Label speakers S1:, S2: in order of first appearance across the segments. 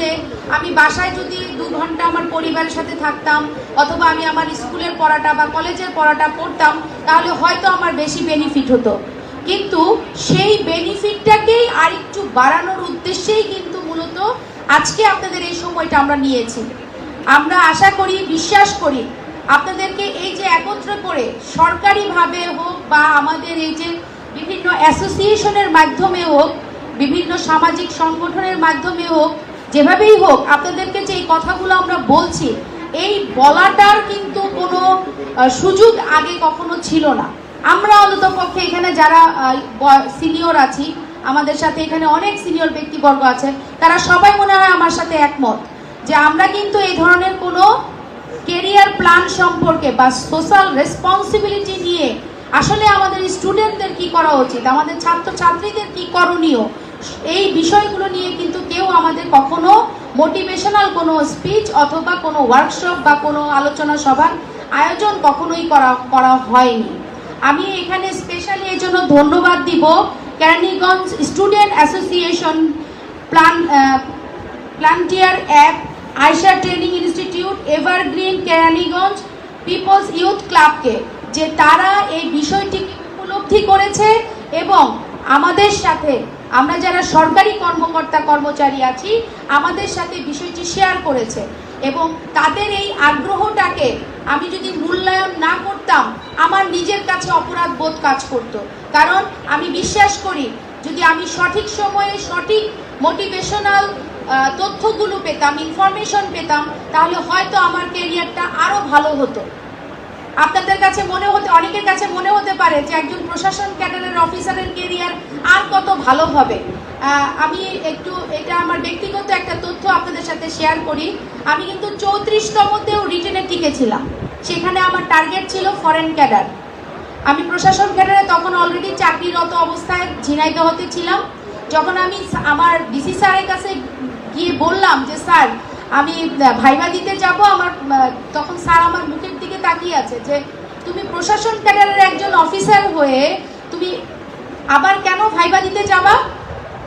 S1: জুড়ে আমি বাসায় যদি দু ঘণ্টা আমার পরিবারের সাথে থাকতাম, অথবা আমি আমার স্কুলের পড়াটা বা কলেজের পড়াটা পড়তাম, তাহলে হয়তো আমার বেশি বেনিফিট হতো। কিন্তু সেই বেনিফিটটাকেই আরেকটু বাড়ানোর উদ্দেশ্যেই কিন্তু মূলত আজকে আপনাদের এই সময়টা আমরা নিয়েছি। আমরা আশা করি, বিশ্বাস করি, আপনাদেরকে এই যে একত্র করে সরকারিভাবে হোক বা আমাদের এই যে বিভিন্ন অ্যাসোসিয়েশনের মাধ্যমে হোক, বিভিন্ন সামাজিক সংগঠনের মাধ্যমে হোক যেভাবেই হোক, আপনাদেরকে যে এই কথাগুলো আমরা বলছি, এই বলাটার কিন্তু কোনো সুযোগ আগে কখনো ছিল না। আমরা অন্তত পক্ষে এখানে যারা সিনিয়র আছি, আমাদের সাথে এখানে অনেক সিনিয়র ব্যক্তিবর্গ আছে, তারা সবাই মনে হয় আমার সাথে একমত যে আমরা কিন্তু এই ধরনের কোনো কেরিয়ার প্ল্যান সম্পর্কে বা সোশ্যাল রেসপন্সিবিলিটি নিয়ে আসলে আমাদের স্টুডেন্টদের কি করা উচিত? আমাদের ছাত্র ছাত্রীদের কি করণীয়? এই বিষয়গুলো নিয়ে কিন্তু কেউ আমাদের কখনো মোটিভেশনাল কোনো স্পিচ অথবা কোনো ওয়ার্কশপ বা কোনো আলোচনা সভার আয়োজন কখনোই করা করা হয়নি। আমি এখানে স্পেশালি এই জন্য ধন্যবাদ দিব ক্যারানিগঞ্জ স্টুডেন্ট অ্যাসোসিয়েশন প্লান প্লান্টিয়ার app Ayesha training institute evergreen Keraniganj people's youth ক্লাবকে যে তারা এই বিষয়টিকে উপলব্ধি করেছে এবং আমাদের সাথে আমরা যারা সরকারি কর্মকর্তা কর্মচারী আছি, আমাদের সাথে বিষয়টি শেয়ার করেছে এবং তাদের এই আগ্রহটাকে আমি যদি মূল্যায়ন না করতাম, আমার নিজের কাছে অপরাধ বোধ কাজ করত। কারণ আমি বিশ্বাস করি, যদি আমি সঠিক সময়ে সঠিক মোটিভেশনাল তথ্যগুলো পেতাম ইনফরমেশন পেতাম, তাহলে হয়তো আমার কেরিয়ারটা আরও ভালো হতো। আপনাদের কাছে মনে হতে, অনেকের কাছে মনে হতে পারে যে একজন প্রশাসন ক্যাডারের অফিসারের কেরিয়ার আর কত ভালো হবে। আমি একটু, এটা আমার ব্যক্তিগত একটা তথ্য আপনাদের সাথে শেয়ার করি। আমি কিন্তু চৌত্রিশতমতেও রিটেনে টিকেছিলাম। সেখানে আমার টার্গেট ছিল ফরেন ক্যাডার। আমি প্রশাসন ক্যাডারে তখন অলরেডি চাকরিরত অবস্থায় ঝিনাইদহতে ছিলাম। যখন আমি আমার ডিসি স্যারের কাছে গিয়ে বললাম যে, স্যার, আমি ভাইবা দিতে যাব। আমার তখন স্যার আমার দিকে তাকিয়ে আছে যে তুমি প্রশাসন ক্যাডারের একজন অফিসার হয়ে তুমি আবার কেন ভাইবা দিতে যাবা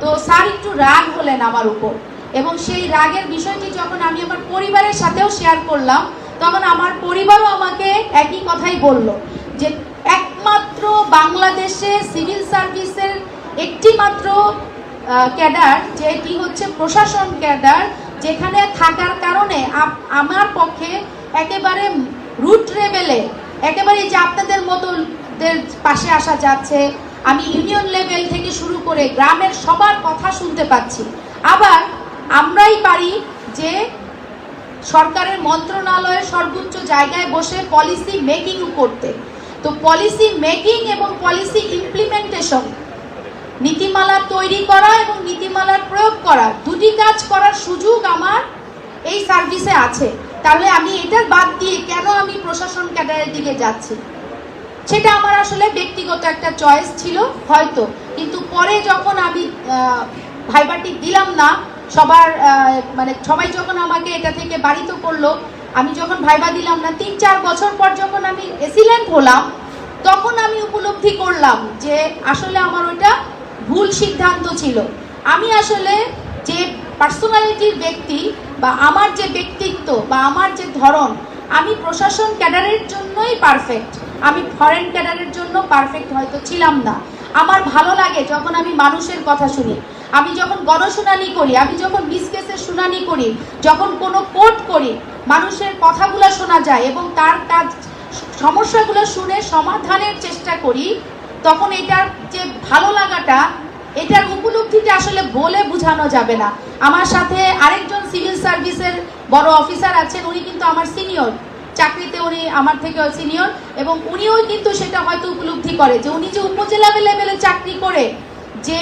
S1: তো স্যার একটু রাগ হলেন আমার উপর। এবং সেই রাগের বিষয়টি যখন আমি আমার পরিবারের সাথেও শেয়ার করলাম, তখন আমার পরিবারও আমাকে একই কথাই বলল যে একমাত্র বাংলাদেশে সিভিল সার্ভিসের একটি মাত্র ক্যাডার, যেটি হচ্ছে প্রশাসন ক্যাডার, যেখানে থাকার কারণে আমার পক্ষে একেবারে রুট লেভেলে একেবারে যে আপনাদের মতো পাশে আসা যাচ্ছে, আমি ইউনিয়ন লেভেল থেকে শুরু করে গ্রামের সবার কথা শুনতে পাচ্ছি। আবার আমরাই পারি যে সরকারের মন্ত্রণালয়ের সর্বোচ্চ জায়গায় বসে পলিসি মেকিং করতে। তো পলিসি মেকিং এবং পলিসি ইমপ্লিমেন্টেশন নীতিমালা তৈরি করা এবং নীতিমালার প্রয়োগ করা, দুটি কাজ করার সুযোগ আমার এই সার্ভিসে আছে। তাহলে আমি এটার বাদ দিয়ে কেন আমি প্রশাসন ক্যাডারের দিকে যাচ্ছি? সেটা আমার আসলে ব্যক্তিগত একটা চয়েস ছিল হয়তো। কিন্তু পরে যখন আমি আহ, ভাইবাটি দিলাম না সবার মানে সবাই যখন আমাকে এটা থেকে বাড়িতে করল আমি যখন ভাইবা দিলাম না তিন চার বছর পর যখন আমি এসিলেন্ট হলাম তখন আমি উপলব্ধি করলাম যে আসলে আমার ওইটা ভুল সিদ্ধান্ত ছিল। আমি আসলে যে পার্সোনালিটির ব্যক্তি বা আমার যে ব্যক্তিত্ব বা আমার যে ধরন, আমি প্রশাসন ক্যাডারের জন্যই পারফেক্ট আমি ফরেন ক্যাডারের জন্য পারফেক্ট হয়তো ছিলাম না। আমার ভালো লাগে যখন আমি মানুষের কথা শুনি। আমি যখন গণশুনানি করি, আমি যখন মিস কেসের শুনানি করি, যখন কোনো কোর্ট করি, মানুষের কথাগুলো শোনা যায় এবং তার কাজ, সমস্যাগুলো শুনে সমাধানের চেষ্টা করি, তখন এটার যে ভালো লাগাটা, এটার উপলব্ধিটা আসলে বলে বোঝানো যাবে না। আমার সাথে আরেকজন সিভিল সার্ভিসের বড় অফিসার আছেন, উনি কিন্তু আমার সিনিয়র। চাকরিতে উনি আমার থেকে সিনিয়র এবং উনিও কিন্তু সেটা হয়তো উপলব্ধি করে যে উনি যে উপজেলা লেভেলে চাকরি করে যে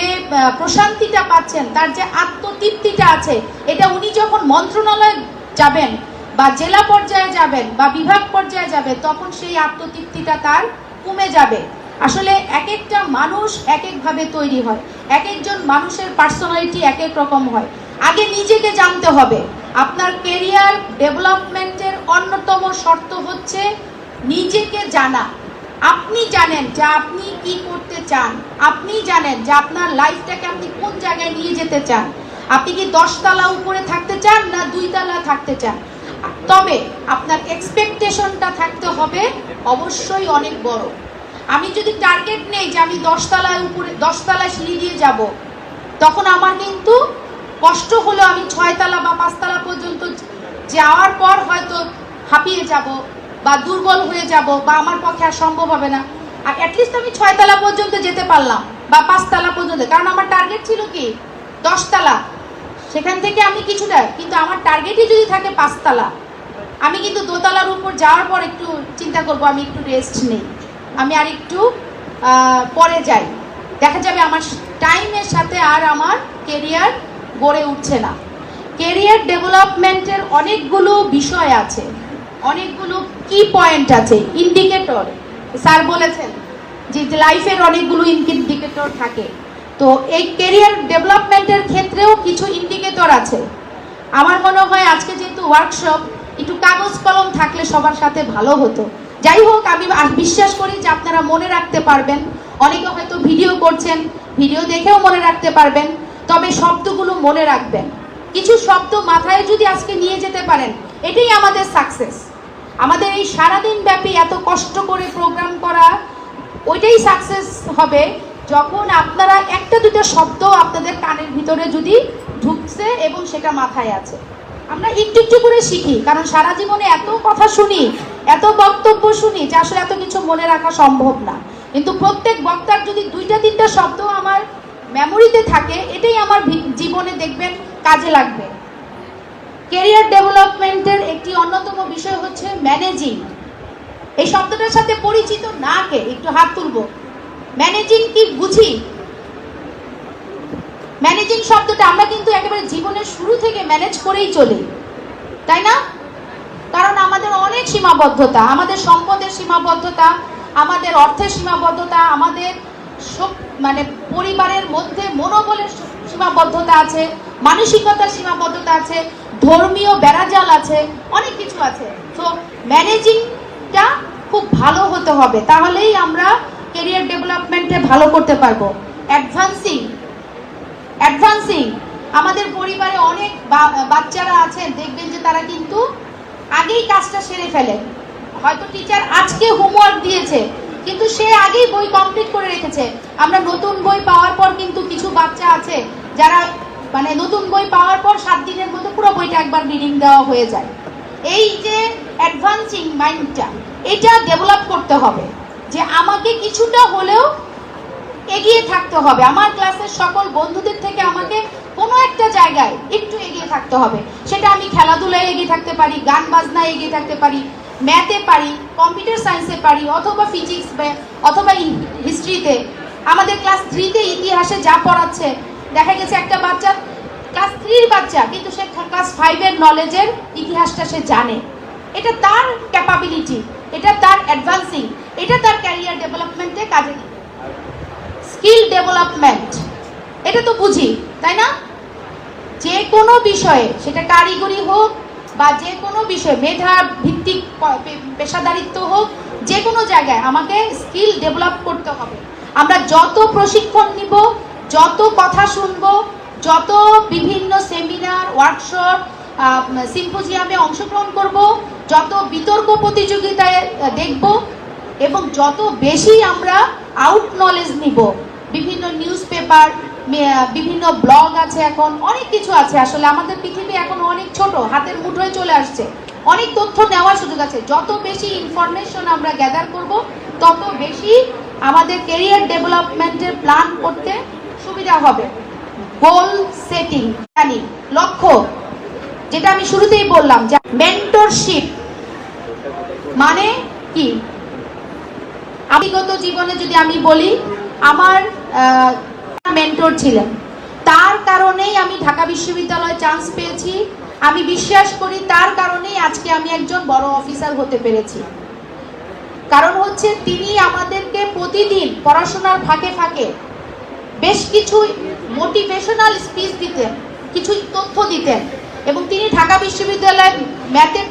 S1: প্রশান্তিটা পাচ্ছেন, তার যে আত্মতৃপ্তিটা আছে, এটা উনি যখন মন্ত্রণালয়ে যাবেন বা জেলা পর্যায়ে যাবেন বা বিভাগ পর্যায়ে যাবেন, তখন সেই আত্মতৃপ্তিটা তার কমে যাবে। আসলে এক একটা মানুষ এক একভাবে তৈরি হয়। এক একজন মানুষের পার্সোনালিটি এক এক রকম হয়। আগে নিজেকে জানতে হবে। আপনার কেরিয়ার ডেভেলপমেন্টের অন্যতম শর্ত হচ্ছে নিজেকে জানা। আপনি জানেন যে আপনি কি করতে চান। আপনি জানেন যে আপনার লাইফটাকে আপনি কোন জায়গায় নিয়ে যেতে চান। আপনি কি দশতলা উপরে থাকতে চান না দুইতলা থাকতে চান? তবে আপনার এক্সপেকটেশনটা থাকতে হবে অবশ্যই অনেক বড়। আমি যদি টার্গেট নেই যে আমি দশতলায় উপরে, দশতলায় সিঁড়ি দিয়ে যাব, তখন আমার কিন্তু কষ্ট হলো আমি ছয়তলা বা পাঁচতলা পর্যন্ত যাওয়ার পর হয়তো হাঁপিয়ে যাব বা দুর্বল হয়ে যাব বা আমার পক্ষে আর সম্ভব হবে না। আর অ্যাটলিস্ট আমি ছয়তলা পর্যন্ত যেতে পারলাম বা পাঁচতলা পর্যন্ত। কারণ আমার টার্গেট ছিল কি? দশতলা। সেখান থেকে আমি কিছুটা, কিন্তু আমার টার্গেটই যদি থাকে পাঁচতলা। আমি কিন্তু দোতলার উপর যাওয়ার পর একটু চিন্তা করব, আমি একটু রেস্ট নেই। আমি আর একটু পরে যাই। দেখা যাবে আমার টাইমের সাথে আর আমার কেরিয়ার গড়ে উঠছে না। কেরিয়ার ডেভেলপমেন্টের অনেকগুলো বিষয় আছে। অনেকগুলো কি পয়েন্ট আছে। ইন্ডিকেটর স্যার বলেছেন যে লাইফের অনেকগুলো ইন্ডিকেটর থাকে। তো এই কেরিয়ার ডেভেলপমেন্টের ক্ষেত্রেও কিছু ইন্ডিকেটর আছে। আমার মনে হয় আজকে যেহেতু ওয়ার্কশপ একটু কাগজ কলম থাকলে সবার সাথে ভালো হতো। যাই হোক, আমি বিশ্বাস করি যে আপনারা মনে রাখতে পারবেন। অনেকে হয়তো ভিডিও করছেন ভিডিও দেখেও মনে রাখতে পারবেন। তবে শব্দগুলো মনে রাখবেন। কিছু শব্দ মাথায় যদি আজকে নিয়ে যেতে পারেন, এটাই আমাদের সাকসেস আমাদের এই সারাদিন ব্যাপী এত কষ্ট করে প্রোগ্রাম করা, ওইটাই সাকসেস হবে যখন আপনারা একটা দুটো শব্দ আপনাদের কানের ভিতরে যদি ঢুকছে এবং সেটা মাথায় আছে। আমরা একটু একটু করে শিখি, কারণ সারা জীবনে এত কথা শুনি, এত বক্তব্য শুনি যে আসলে এত কিছু মনে রাখা সম্ভব না। কিন্তু প্রত্যেক বক্তার যদি দুইটা তিনটা শব্দ আমার মেমোরিতে থাকে, এটাই আমার জীবনে দেখবেন কাজে লাগবে। কেরিয়ার ডেভেলপমেন্টের একটি অন্যতম বিষয় হচ্ছে ম্যানেজিং এই শব্দটার সাথে পরিচিত না কে, একটু হাত তুলবো। ম্যানেজিং কি বুঝি? ম্যানেজিং শব্দটা আমরা কিন্তু একেবারে জীবনের শুরু থেকে ম্যানেজ করেই চলি। তাই না? কারণ আমাদের অনেক সীমাবদ্ধতা, আমাদের সম্পদের সীমাবদ্ধতা, আমাদের অর্থের সীমাবদ্ধতা, আমাদের মানে পরিবারের মধ্যে মনোবলের সীমাবদ্ধতা আছে, মানসিকতার সীমাবদ্ধতা আছে, ধর্মীয় বেড়াজাল আছে, অনেক কিছু আছে। তো ম্যানেজিংটা খুব ভালো হতে হবে। তাহলেই আমরা কেরিয়ার ডেভেলপমেন্টে ভালো করতে পারব। অ্যাডভান্সিং অ্যাডভান্সিং আমাদের পরিবারে অনেক বাচ্চারা আছেন দেখবেন যে তারা কিন্তু আগেই কাজটা সেরে ফেলে। হয়তো টিচার আজকে হোমওয়ার্ক দিয়েছে কিন্তু সে আগেই বই কমপ্লিট করে রেখেছে। আমরা নতুন বই পাওয়ার পর কিন্তু কিছু বাচ্চা আছে যারা মানে নতুন বই পাওয়ার পর সাত দিনের মধ্যে পুরো বইটা একবার রিডিং দেওয়া হয়ে যায়। এই যে অ্যাডভান্সিং মাইন্ডটা এটা ডেভেলপ করতে হবে যে আমাকে কিছুটা হলেও এগিয়ে থাকতে হবে। আমার ক্লাসের সকল বন্ধুদের থেকে আমাকে কোনো একটা জায়গায় একটু এগিয়ে থাকতে হবে। সেটা আমি খেলাধুলায় এগিয়ে থাকতে পারি, গান বাজনায় এগিয়ে থাকতে পারি ম্যাথে পারি, কম্পিউটার সায়েন্সে পারি, অথবা ফিজিক্স অথবা হিস্ট্রিতে। আমাদের ক্লাস থ্রিতে ইতিহাসে যা পড়াচ্ছে, দেখা গেছে একটা বাচ্চা, ক্লাস থ্রির বাচ্চা, কিন্তু সে ক্লাস ফাইভের নলেজের ইতিহাসটা সে জানে। এটা তার ক্যাপাবিলিটি এটা তার অ্যাডভান্সিং এটা তার ক্যারিয়ার ডেভেলপমেন্টে কাজে স্কিল ডেভেলপমেন্ট এটা তো বুঝি, তাই না? যে কোনো বিষয়ে, সেটা কারিগরি হোক বা যে কোনো বিষয়, মেধা ভিত্তিক পেশাদারিত্ব হোক, যে কোনো জায়গায় আমাকে স্কিল ডেভেলপ করতে হবে। আমরা যত প্রশিক্ষণ নিব, যত কথা শুনব, যত বিভিন্ন সেমিনার, ওয়ার্কশপ সিম্পোজিয়ামে অংশগ্রহণ করব, যত বিতর্ক প্রতিযোগিতায় দেখব এবং যত বেশি আমরা আউট নলেজ নিব, বিভিন্ন নিউজ পেপার বিভিন্ন ব্লগ আছে এখন, অনেক কিছু আছে। আসলে আমাদের পৃথিবী এখন অনেক ছোট, হাতের মুঠোয় চলে আসছে। অনেক তথ্য নেওয়ার সুযোগ আছে। যত বেশি ইনফরমেশন আমরা গ্যাদার করব, তত বেশি আমাদের কেরিয়ার ডেভেলপমেন্টের প্ল্যান করতে সুবিধা হবে। গোল সেটিং জানি, লক্ষ্য, যেটা আমি শুরুতেই বললাম, যে মেন্টরশিপ মানে কি? ব্যক্তিগত জীবনে যদি আমি বলি, আমার মেন্টর ছিলেন। তার কারণেই আমি ঢাকা বিশ্ববিদ্যালয়ে চান্স পেয়েছি। আমি বিশ্বাস করি তার কারণেই আজকে আমি একজন বড় অফিসার হতে পেরেছি। কারণ হচ্ছে তিনি আমাদেরকে প্রতিদিন পড়াশোনার ফাঁকে ফাঁকে বেশ কিছু মোটিভেশনাল স্পিচ দিতেন, কিছু তথ্য দিতেন এবং তিনি ঢাকা বিশ্ববিদ্যালয়ের ম্যাথের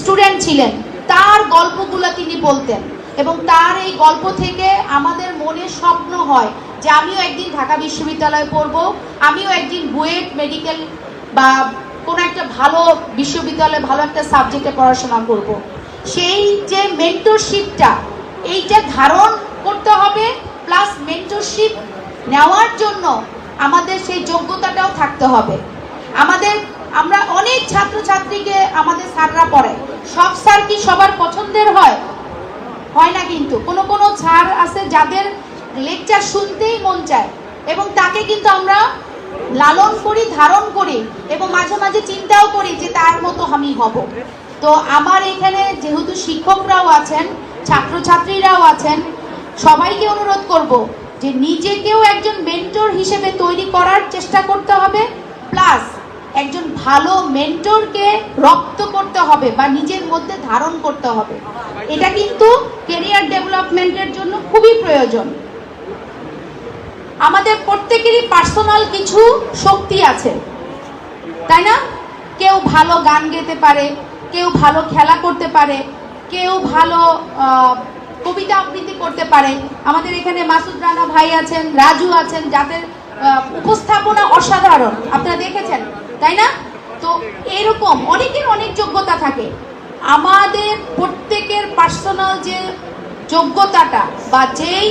S1: স্টুডেন্ট ছিলেন। তার গল্পগুলো তিনি বলতেন। এবং তার এই গল্প থেকে আমাদের মনে স্বপ্ন হয় যে আমিও একদিন ঢাকা বিশ্ববিদ্যালয়ে পড়ব, আমিও একদিন বুয়েট মেডিকেল বা কোনো একটা ভালো বিশ্ববিদ্যালয়ে ভালো একটা সাবজেক্টে পড়াশোনা করব। সেই যে মেন্টরশিপটা এইটা ধারণ করতে হবে প্লাস মেন্টরশিপ নেওয়ার জন্য আমাদের সেই যোগ্যতাটাও থাকতে হবে। আমাদের, আমরা অনেক ছাত্রছাত্রীকে আমাদের স্যাররা পড়ে সব স্যার কি সবার পছন্দের হয়? হয় না কিন্তু। কোনো কোনো স্যার আছে যাদের লেকচার শুনতেই মন চায় এবং তাকে কিন্তু আমরা লালন করি, ধারণ করি এবং মাঝে মাঝে চিন্তাও করি যে তার মতো আমি হব। তো আমার এখানে যেহেতু শিক্ষকরাও আছেন, ছাত্রছাত্রীরাও আছেন, সবাইকে অনুরোধ করব যে নিজেকেও একজন মেন্টর হিসেবে তৈরি করার চেষ্টা করতে হবে। প্লাস একজন ভালো মেন্টরকে রপ্ত করতে হবে বা নিজের মধ্যে ধারণ করতে হবে। এটা কিন্তু কেরিয়ার ডেভেলপমেন্টের জন্য খুবই প্রয়োজন। আমাদের প্রত্যেকেরই পার্সোনাল কিছু শক্তি আছে। তাই না? কেউ ভালো গান গেতে পারে, কেউ ভালো খেলা করতে পারে, কেউ ভালো কবিতা আবৃত্তি করতে পারে। আমাদের এখানে মাসুদ রানা ভাই আছেন, রাজু আছেন, যাদের উপস্থাপনা অসাধারণ। আপনারা দেখেছেন? তাই না? তো এরকম অনেকের অনেক যোগ্যতা থাকে। আমাদের প্রত্যেকের পার্সোনাল যে যোগ্যতাটা বা যেই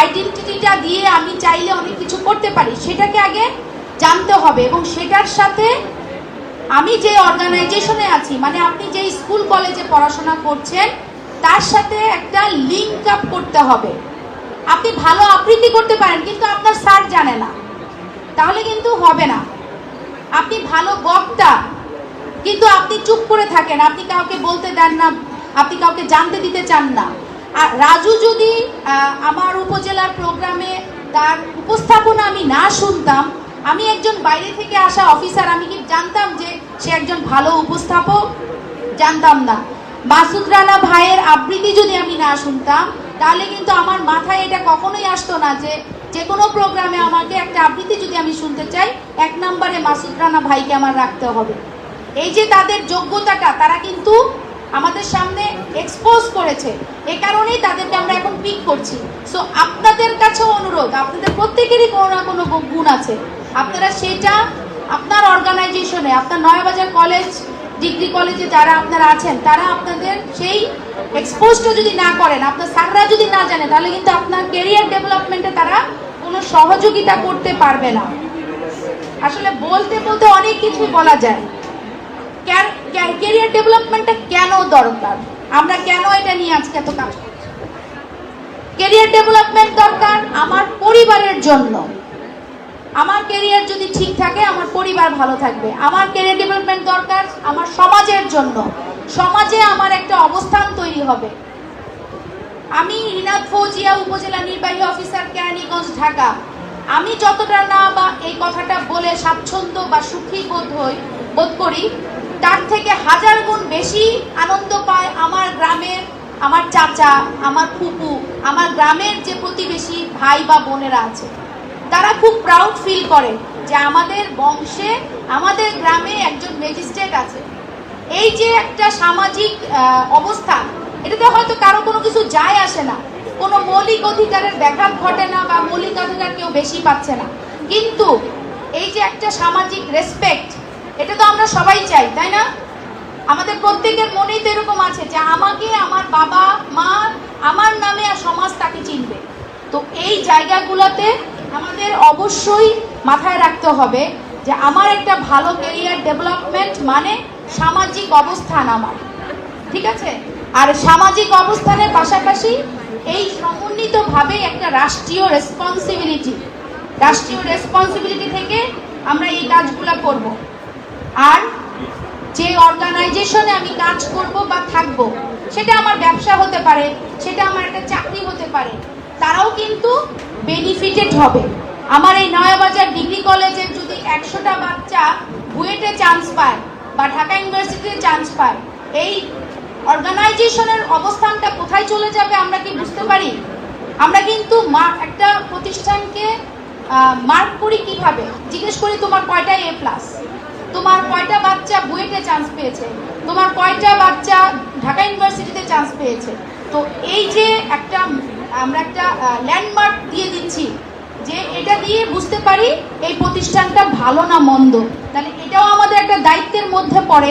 S1: আইডেন্টিটিটা দিয়ে আমি চাইলে অনেক কিছু করতে পারি, সেটাকে আগে জানতে হবে এবং সেটার সাথে আমি যে অর্গানাইজেশনে আছি মানে আপনি যে স্কুল কলেজে পড়াশোনা করছেন, তার সাথে একটা লিঙ্ক আপ করতে হবে। আপনি ভালো আবৃত্তি করতে পারেন, কিন্তু আপনার স্যার জানে না। তাহলে কিন্তু হবে না। আপনি ভালো বক্তা, কিন্তু আপনি চুপ করে থাকেন, আপনি কাউকে বলতে দেন না, আপনি কাউকে জানতে দিতে চান না। আর রাজু যদি আমার উপজেলার প্রোগ্রামে তার উপস্থাপনা আমি না শুনতাম, আমি একজন বাইরে থেকে আসা অফিসার, আমি কি জানতাম যে সে একজন ভালো উপস্থাপক? জানতাম না। মাসুদ রানা ভাইয়ের আবৃত্তি যদি আমি না শুনতাম, তাহলে কিন্তু আমার মাথায় এটা কখনোই আসতো না যে যে কোনো প্রোগ্রামে আমাকে একটা আবৃত্তি যদি আমি শুনতে চাই মাসুদ রানা ভাইকে আমার রাখতে হবে। এই যে তাদের যোগ্যতাটা, তারা কিন্তু আমাদের সামনে এক্সপোজ করেছে। এ কারণেই তাদেরকে আমরা এখন পিক করছি। সো আপনাদের কাছেও অনুরোধ, আপনাদের প্রত্যেকেরই কোনো না কোনো গুণ আছে। আপনারা সেটা আপনার অর্গানাইজেশনে আপনার নয়াবাজার কলেজ ডিগ্রি কলেজে যারা আপনারা আছেন, তারা আপনাদের সেই এক্সপোজটা যদি না করেন, আপনার স্যাররা যদি না জানে, তাহলে কিন্তু আপনার কেরিয়ার ডেভেলপমেন্টে তারা কোনো সহযোগিতা করতে পারবে না। আসলে বলতে বলতে অনেক কিছুই বলা যায়। ক্যারিয়ার ডেভেলপমেন্টটা কেন দরকার? আমরা কেন এটা নিয়ে আজকে এত কাজ করছি? ক্যারিয়ার ডেভেলপমেন্ট দরকার আমার পরিবারের জন্য। আমার ক্যারিয়ার যদি ঠিক থাকে, আমার পরিবার ভালো থাকবে। আমার ক্যারিয়ার ডেভেলপমেন্ট দরকার আমার সমাজের জন্য। সমাজে আমার একটা অবস্থান তৈরি হবে। আমি রিনাদ ফৌজিয়া উপজেলা নির্বাহী অফিসার কেরানীগঞ্জ, ঢাকা। আমি যতটা না বা এই কথাটা বলে স্বাচ্ছন্দ্য বা সুখী বোধ হই, বোধ করি, তার থেকে হাজার গুণ বেশি আনন্দ পায় আমার গ্রামের, আমার চাচা, আমার ফুপু, আমার গ্রামের যে প্রতিবেশী ভাই বা বোনেরা আছে। তারা খুব প্রাউড ফিল করে যে আমাদের বংশে, আমাদের গ্রামে একজন ম্যাজিস্ট্রেট আছে। এই যে একটা সামাজিক অবস্থা, এটাতে হয়তো কারও কোনো কিছু যায় আসে না। মৌলিক অধিকারের ব্যাঘাত ঘটে না বা মৌলিক অধিকার কেউ বেশি পাচ্ছে না। কিন্তু এই যে একটা সামাজিক রেসপেক্ট এটা তো আমরা সবাই চাই, তাই না? আমাদের প্রত্যেকের মনেই তো এরকম আছে যে আমাকে আমার বাবা, মা, আমার নামে আর সমাজ তাকে চিনবে। তো এই জায়গাগুলোতে আমাদের অবশ্যই মাথায় রাখতে হবে যে আমার একটা ভালো কেরিয়ার ডেভেলপমেন্ট মানে সামাজিক অবস্থান আমার। ঠিক আছে? আর সামাজিক অবস্থানের পাশাপাশি এই সমন্বিতভাবে একটা রাষ্ট্রীয় রেসপন্সিবিলিটি রাষ্ট্রীয় রেসপন্সিবিলিটি থেকে আমরা এই কাজগুলো করব। আর যে অর্গানাইজেশনে আমি কাজ করব বা থাকব, সেটা আমার ব্যবসা হতে পারে, সেটা আমার একটা চাকরি হতে পারে, তারাও কিন্তু বেনিফিটেড হবে। আমার এই নয়াবাজার ডিগ্রি কলেজের যদি একশোটা বাচ্চা বুয়েটে চান্স পায় বা ঢাকা ইউনিভার্সিটিতে চান্স পায়, এই অর্গানাইজেশনের অবস্থানটা কোথায় চলে যাবে আমরা কি বুঝতে পারি? আমরা কিন্তু একটা প্রতিষ্ঠানকে মার্ক করি কীভাবে? জিজ্ঞেস করি, তোমার কয়টা এ প্লাস তোমার কয়টা বাচ্চা বুয়েটে চান্স পেয়েছে? তোমার কয়টা বাচ্চা ঢাকা ইউনিভার্সিটিতে চান্স পেয়েছে? তো এই যে একটা, আমরা একটা ল্যান্ডমার্ক দিয়ে দিচ্ছি যে এটা দিয়ে বুঝতে পারি এই প্রতিষ্ঠানটা ভালো না মন্দ। তাহলে এটাও আমাদের একটা দায়িত্বের মধ্যে পড়ে।